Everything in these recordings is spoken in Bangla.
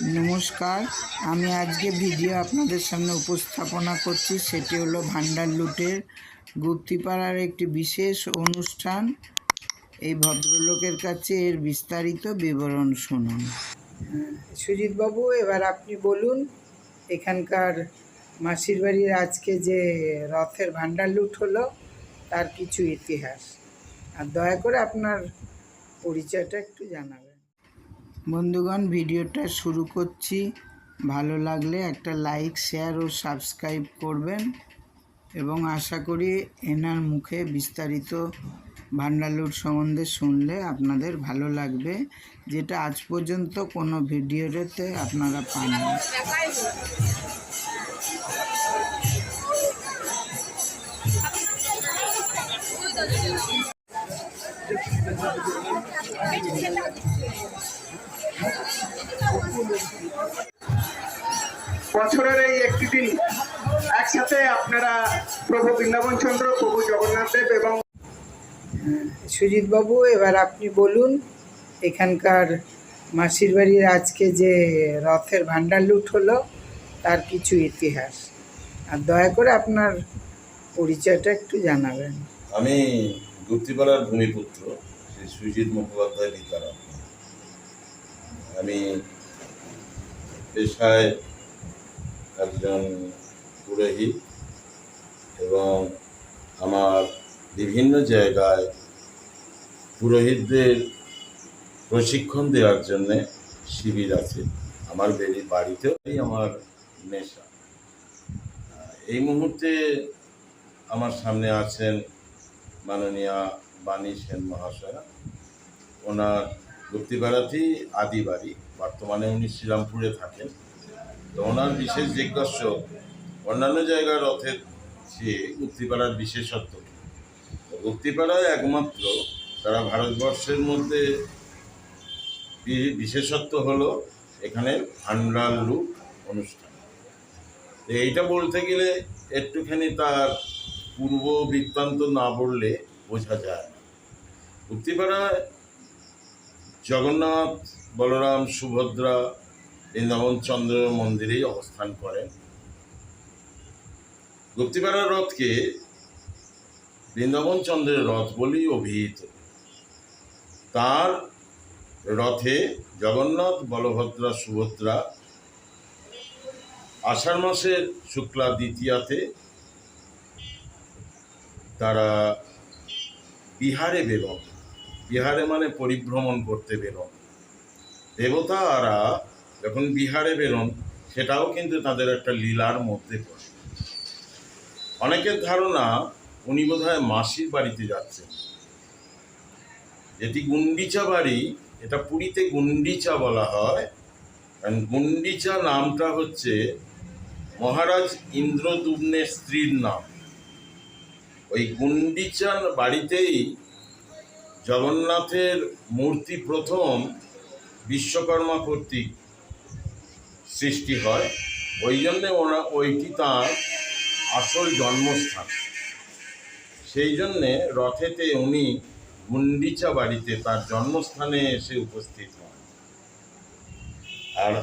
নমস্কার। আমি আজকে ভিডিও আপনাদের সামনে উপস্থাপনা করছি। সেটি হলো ভান্ডার লুটের গুপ্তিপাড়ার একটি বিশেষ অনুষ্ঠান। এই ভদ্রলোকের কাছে এর বিস্তারিত বিবরণ শুনুন। সুজিতবাবু, এবার আপনি বলুন, এখানকার মাসির বাড়ির আজকে যে রথের ভান্ডার লুট হলো, তার কিছু ইতিহাস। আর দয়া করে আপনার পরিচয়টা একটু জানাবেন। বন্ধুগণ, ভিডিওটা শুরু করছি। ভালো লাগলে একটা লাইক, শেয়ার ও সাবস্ক্রাইব করবেন এবং আশা করি এনার মুখে বিস্তারিত ভান্ডালুর সম্বন্ধে শুনলে আপনাদের ভালো লাগবে, যেটা আজ পর্যন্ত কোনো ভিডিওতে আপনারা পাননি। প্রভু বৃন্দাবন চন্দ্র প্রভু জগন্নাথ দেব এবং সুজিতবাবু এবার আপনি বলুন এখানকার মাসির বাড়ির আজকে যে রথের ভান্ডার লুট হলো তার কিছু ইতিহাস। আর দয়া করে আপনার পরিচয়টা একটু জানাবেন। আমি গুপ্তিপাড়ার ভূমিপুত্র শ্রী সুজিত মুখোপাধ্যায় বিদ্যারাম আমি পেশায় একজন পুরোহিত এবং আমার বিভিন্ন জায়গায় পুরোহিতদের প্রশিক্ষণ দেওয়ার জন্যে শিবির আছে আমার বেরি বাড়িতেও। এই আমার নেশা। এই মুহূর্তে আমার সামনে আছেন মাননীয়া বাণী সেন মহাশয়া। ওনার গুপ্তিপাড়াতেই আদি বাড়ি। বর্তমানে উনি শ্রীরামপুরে থাকেন। তো ওনার বিশেষ জিজ্ঞাস্য অন্যান্য জায়গায় রথের চেয়ে উত্তিপাড়ার বিশেষত্ব। গুপ্তিপাড়ায় একমাত্র তারা ভারতবর্ষের মধ্যে বিশেষত্ব হলো? এখানে ভান্ডার লুট অনুষ্ঠান। তো এইটা বলতে গেলে একটুখানি তার পূর্ব বৃত্তান্ত না বললে বোঝা যায় না। উক্তিপাড়ায় জগন্নাথ, বলরাম, সুভদ্রা, বৃন্দাবন চন্দ্র মন্দিরেই অবস্থান করেন। গুপ্তিপাড়ার রথকে বৃন্দাবন চন্দ্রের রথ বলেই অভিহিত। তার রথে জগন্নাথ, বলভদ্রা, সুভদ্রা আষাঢ় মাসের শুক্লা দ্বিতীয়াতে তারা বিহারে বেরোন। বিহারে মানে পরিভ্রমণ করতে বেরোন। দেবতারা যখন বিহারে বেরোন, সেটাও কিন্তু তাদের একটা লীলার মধ্যে পড়ে। অনেকের ধারণা উনি বোধহয় মাসির বাড়িতে যাচ্ছেন। যেটি গুন্ডিচা বাড়ি, এটা পুরীতে গুন্ডিচা বলা হয়। কারণ গুন্ডিচা নামটা হচ্ছে মহারাজ ইন্দ্রদুম্নের স্ত্রীর নাম। ওই গুন্ডিচার বাড়িতেই জগন্নাথের মূর্তি প্রথম বিশ্বকর্মা কর্তৃক সৃষ্টি হয়। ওই জন্যে ওরা ওইটি তার আসল জন্মস্থান। সেই জন্যে রথেতে উনি গুন্ডিচা বাড়িতে তার জন্মস্থানে এসে উপস্থিত হন। আর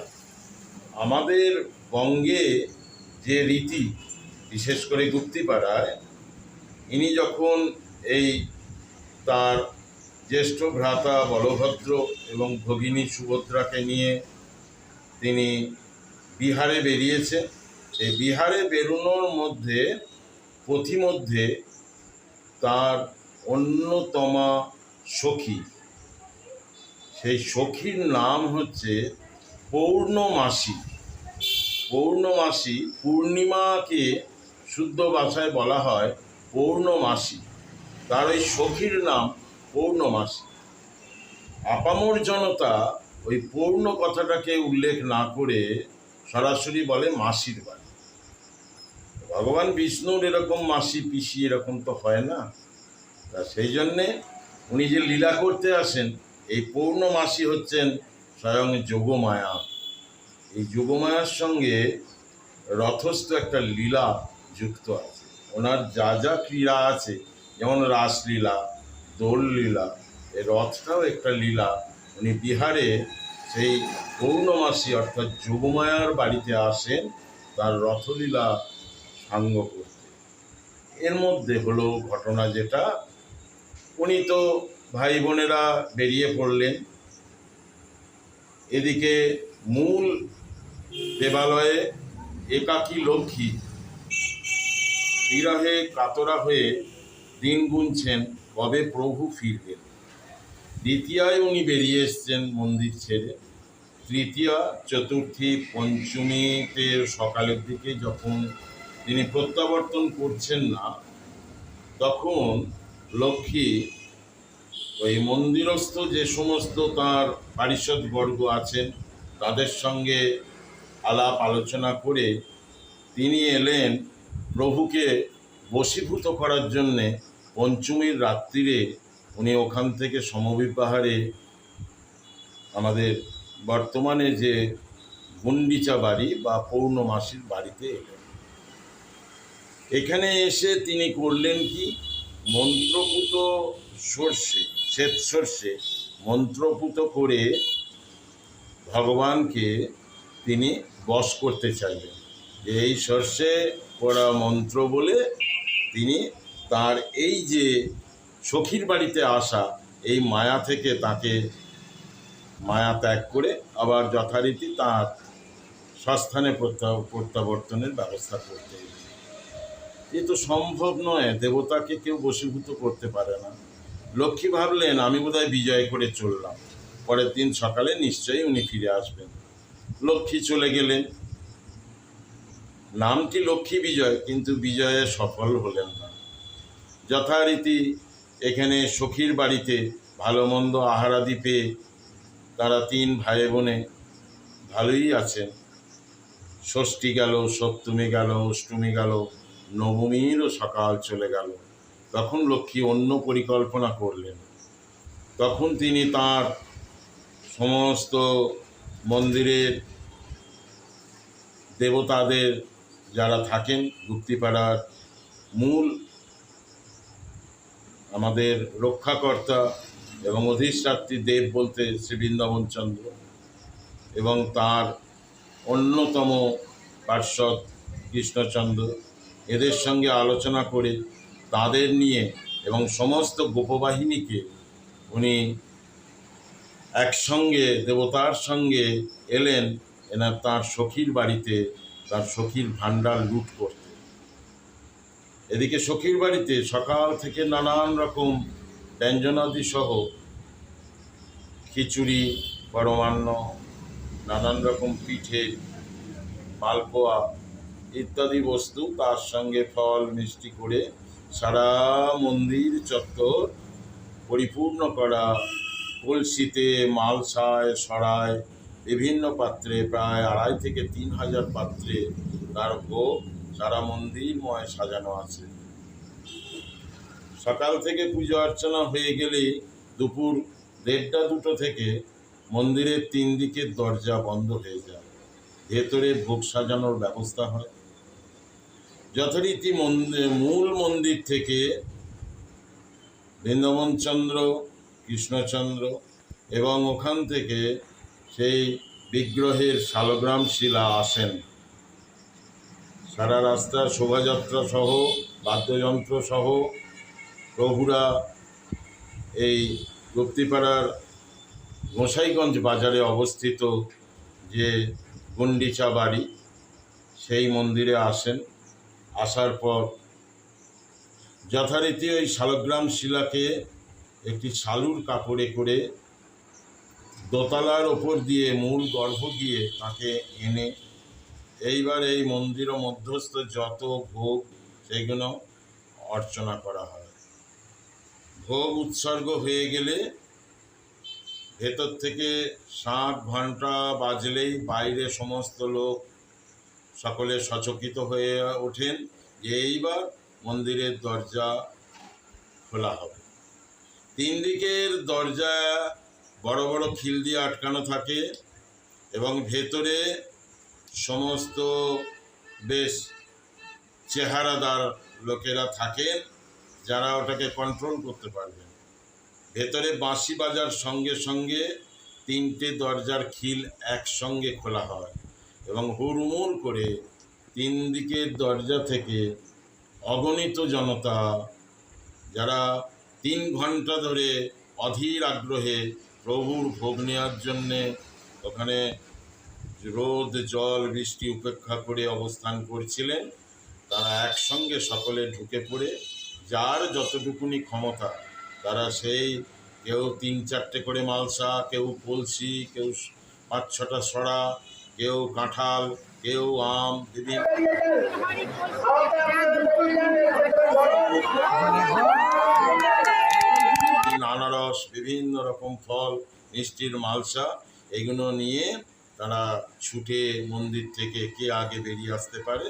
আমাদের বঙ্গে যে রীতি, বিশেষ করে গুপ্তিপাড়ায়, ইনি যখন এই তার জ্যেষ্ঠ ভ্রাতা বলভদ্র এবং ভগিনী সুভদ্রাকে নিয়ে তিনি বিহারে বেরিয়েছে এই বিহারে বেরোনোর মধ্যে, পথিমধ্যে তার অন্যতমা সখী। সেই সখীর নাম হচ্ছে পৌর্ণমাসী। পৌর্ণমাসী পূর্ণিমাকে শুদ্ধ ভাষায় বলা হয় পৌর্ণমাসী। তার ওই সখীর নাম পৌর্ণমাসী। আপামর জনতা ওই পৌর্ণ কথাটাকে উল্লেখ না করে সরাসরি বলে মাসির বাড়ি। ভগবান বিষ্ণুর এরকম মাসি পিসি এরকম তো হয় না। তা সেই জন্যে উনি যে লীলা করতে আসেন, এই পৌর্ণমাসি হচ্ছেন স্বয়ং যোগমায়া। এই যোগমায়ার সঙ্গে রথস্থ একটা লীলা যুক্ত আছে। ওনার যা যা ক্রীড়া আছে, যেমন রাসলীলা দোল লীলা এই রথটাও একটা লীলা। উনি বিহারে সেই পৌর্ণমাসী অর্থাৎ যোগমায়ার বাড়িতে আসেন, তার রথলীলা সাঙ্গ করতে এর মধ্যে হলো ঘটনা যেটা, উনি তো ভাই বোনেরা বেরিয়ে পড়লেন। এদিকে মূল দেবালয়ে একাকী লক্ষ্মী বিরহে কাতরা হয়ে দিন গুনছেন, কবে প্রভু ফিরবেন। দ্বিতীয়ায় উনি বেরিয়ে এসছেন মন্দির ছেড়ে। তৃতীয়া, চতুর্থী, পঞ্চমীতে সকালের দিকে যখন তিনি প্রত্যাবর্তন করছেন না, তখন লক্ষ্মী ওই মন্দিরস্থ যে সমস্ত তার পারিষদবর্গ আছেন, তাদের সঙ্গে আলাপ আলোচনা করে তিনি এলেন প্রভুকে বশীভূত করার জন্যে পঞ্চমীর রাত্রিরে উনি ওখান থেকে সমবিপাহারে আমাদের বর্তমানে যে গুন্ডিচা বাড়ি বা পৌর্ণমাসির বাড়িতে এলেন। এখানে এসে তিনি করলেন কি মন্ত্রপুত সর্ষে, শ্বেত সর্ষে মন্ত্রপুত করে ভগবানকে তিনি বশ করতে চাইলেন এই সর্ষে পড়া মন্ত্র বলে তিনি তার এই যে সখীর বাড়িতে আসা, এই মায়া থেকে তাকে মায়া ত্যাগ করে আবার যথারীতি তার প্রত্যা- প্রত্যাবর্তনের ব্যবস্থা করতে। এ তো সম্ভব নয়, দেবতাকে কেউ বশীভূত করতে পারে না। লক্ষ্মী ভাবলেন, আমি বোধহয় বিজয় করে চললাম। পরের দিন সকালে নিশ্চয়ই উনি ফিরে আসবেন। লক্ষ্মী চলে গেলেন। নামটি লক্ষ্মী বিজয়, কিন্তু বিজয়ে সফল হলেন না। যথারীতি এখানে সখীর বাড়িতে ভালো মন্দ আহারাদি পেয়ে তারা তিন ভাই বোনে ভালোই আছেন। ষষ্ঠী গেল, সপ্তমী গেল, অষ্টমী গেল। নবমীরও সকাল চলে গেল। তখন লক্ষ্মী অন্য পরিকল্পনা করলেন। তখন তিনি তার সমস্ত মন্দিরের দেবতাদের যারা থাকেন, গুপ্তিপাড়ার মূল আমাদের রক্ষাকর্তা এবং অধিষ্ঠাত্রী দেব বলতে শ্রী বৃন্দাবন চন্দ্র এবং তার অন্যতম পার্শ্বদ কৃষ্ণচন্দ্র। এদের সঙ্গে আলোচনা করে তাদের নিয়ে এবং সমস্ত গোপবাহিনীকে উনি একসঙ্গে, দেবতার সঙ্গে এলেন, এনার তার সখীর বাড়িতে, তার সখীর ভাণ্ডার লুট করতে। এদিকে সখীর বাড়িতে সকাল থেকে নানান রকম ব্যঞ্জনাদি সহ খিচুড়ি, পরমান্ন, নানান রকম পিঠে মালপোয়া ইত্যাদি বস্তু, তার সঙ্গে ফল, মিষ্টি করে সারা মন্দির চত্বর পরিপূর্ণ করা। কলসিতে, মালসায়, সরায়, বিভিন্ন পাত্রে, প্রায় আড়াই থেকে তিন হাজার পাত্রে তার ভোগ সারা মন্দিরময় সাজানো আছে। সকাল থেকে পুজো অর্চনা হয়ে গেলে দুপুর দেড়টা দুটো থেকে মন্দিরের তিন দিকের দরজা বন্ধ হয়ে যায়। ভেতরে ভোগ সাজানোর ব্যবস্থা হয়। যথারীতি মন্দির মূল মন্দির থেকে বৃন্দাবনচন্দ্র, কৃষ্ণচন্দ্র এবং ওখান থেকে সেই বিগ্রহের শালগ্রাম শিলা আসেন। সারা রাস্তা শোভাযাত্রা সহ, বাদ্যযন্ত্র সহ প্রভুরা এই গুপ্তিপাড়ার গোসাইগঞ্জ বাজারে অবস্থিত যে গুন্ডিচা বাড়ি, সেই মন্দিরে আসেন। আসার পর যথারীতি ওই শালগ্রাম শিলাকে একটি শালুর কাপড়ে করে দোতলার ওপর দিয়ে মূল গর্ভ দিয়ে তাকে এনে এইবার এই মন্দির মধ্যস্থ যত ভোগ সেগুলো অর্চনা করা হয়। ভোগ উৎসর্গ হয়ে গেলে ভেতর থেকে শাঁখ ঘণ্টা বাজলেই বাইরে সমস্ত লোক সকলে সচকিত হয়ে ওঠেন যে এইবার মন্দিরের দরজা খোলা হবে। তিন দিকের দরজা বড় বড় খিল দিয়ে আটকানো থাকে এবং ভেতরে সমস্ত বেশ চেহারাদার লোকেরা থাকেন যারা ওটাকে কন্ট্রোল করতে পারবেন। ভেতরে বাঁশি বাজার সঙ্গে সঙ্গে তিনটে দরজার খিল একসঙ্গে খোলা হয়। এবং হুড়মুড় করে তিন দিকের দরজা থেকে অগণিত জনতা, যারা তিন ঘণ্টা ধরে অধীর আগ্রহে প্রভুর ভোগ নেওয়ার জন্যে ওখানে রোদ, জল, বৃষ্টি উপেক্ষা করে অবস্থান করছিলেন, তারা একসঙ্গে সকলে ঢুকে পড়ে, যার যতটুকুনি ক্ষমতা, তারা সেই কেউ তিন চারটে করে মালসা, কেউ কলসি, কেউ পাঁচ ছটা সরা কেউ কাঁঠাল, কেউ আম বিভিন্ন আনারস বিভিন্ন রকম ফল, মিষ্টির মালসা, এগুলো নিয়ে তারা ছুটে মন্দির থেকে কে আগে বেরিয়ে আসতে পারে।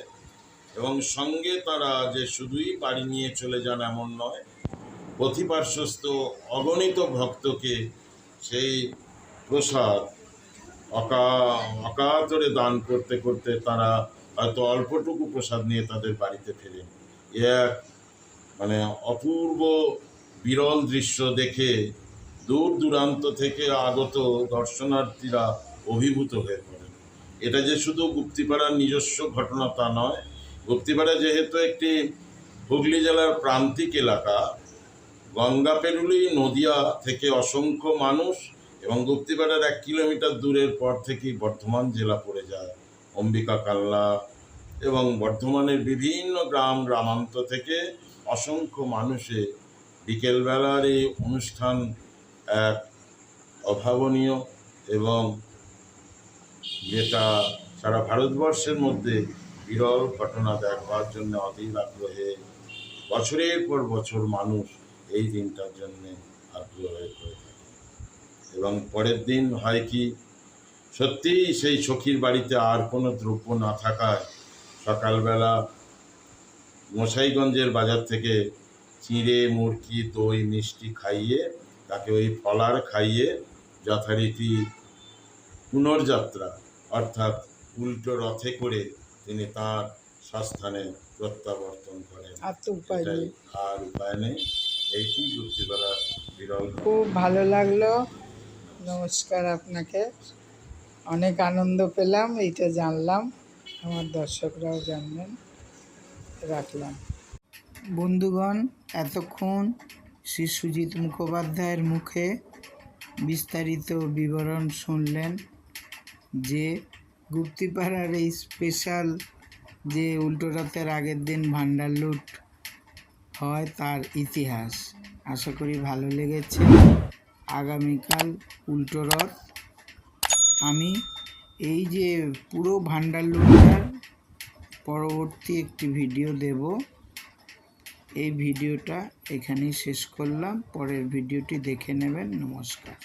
এবং সঙ্গে তারা যে শুধুই বাড়ি নিয়ে চলে যান এমন নয় পথিপার্শ্বস্ত অগণিত ভক্তকে সেই প্রসাদ অকা অকাতরে দান করতে করতে তারা হয়তো অল্পটুকু প্রসাদ নিয়ে তাদের বাড়িতে ফেরেন এক মানে অপূর্ব বিরল দৃশ্য দেখে দূর দূরান্ত থেকে আগত দর্শনার্থীরা অভিভূত হয়ে পড়েন। এটা যে শুধু গুপ্তিপাড়ার নিজস্ব ঘটনা তা নয়, গুপ্তিপাড়া যেহেতু একটি হুগলি জেলার প্রান্তিক এলাকা গঙ্গা পেরুলি নদিয়া থেকে অসংখ্য মানুষ এবং গুপ্তিপাড়ার এক কিলোমিটার দূরের পর থেকেই বর্ধমান জেলা পড়ে যায়, অম্বিকা কাল্লা। এবং বর্ধমানের বিভিন্ন গ্রাম, গ্রামান্ত থেকে অসংখ্য মানুষে বিকেলবেলার এই অনুষ্ঠান এক অভাবনীয় এবং যেটা সারা ভারতবর্ষের মধ্যে বিরল ঘটনা দেখবার জন্য অধীর আগ্রহে বছরের পর বছর মানুষ এই দিনটার জন্যে আগ্রহ হয়ে এবং পরের দিন হয় কি সত্যিই সেই সখীর বাড়িতে আর কোনো দ্রব্য না থাকায় সকালবেলা মশাইগঞ্জের বাজার থেকে চিঁড়ে মুরগি দই মিষ্টি খাইয়ে তাকে ওই ফলার খাইয়ে যথারীতি পুনর্যাত্রা অর্থাৎ উল্টো রথে করে তিনি তার স্বস্থানে প্রত্যাবর্তন করেন। আর উপায় নেই। এইটি যুক্তিবেলার বিরল খুব ভালো লাগল। নমস্কার আপনাকে। অনেক আনন্দ পেলাম, এইটা জানলাম, আমার দর্শকরাও জানবেন। রাখলাম। বন্ধুগণ, এতক্ষণ শ্রী সুজিত মুখোপাধ্যায়ের মুখে বিস্তারিত বিবরণ শুনলেন যে গুপ্তিপাড়ার এই স্পেশাল যে উল্টো রথের আগের দিন ভান্ডার লুট হয়, তার ইতিহাস। আশা করি ভালো লেগেছে। আগামীকাল উল্টো রথ। আমি এই যে পুরো ভান্ডার লোকটার পরবর্তী একটি ভিডিও দেব। এই ভিডিওটা এখানেই শেষ করলাম। পরের ভিডিওটি দেখে নেবেন। নমস্কার।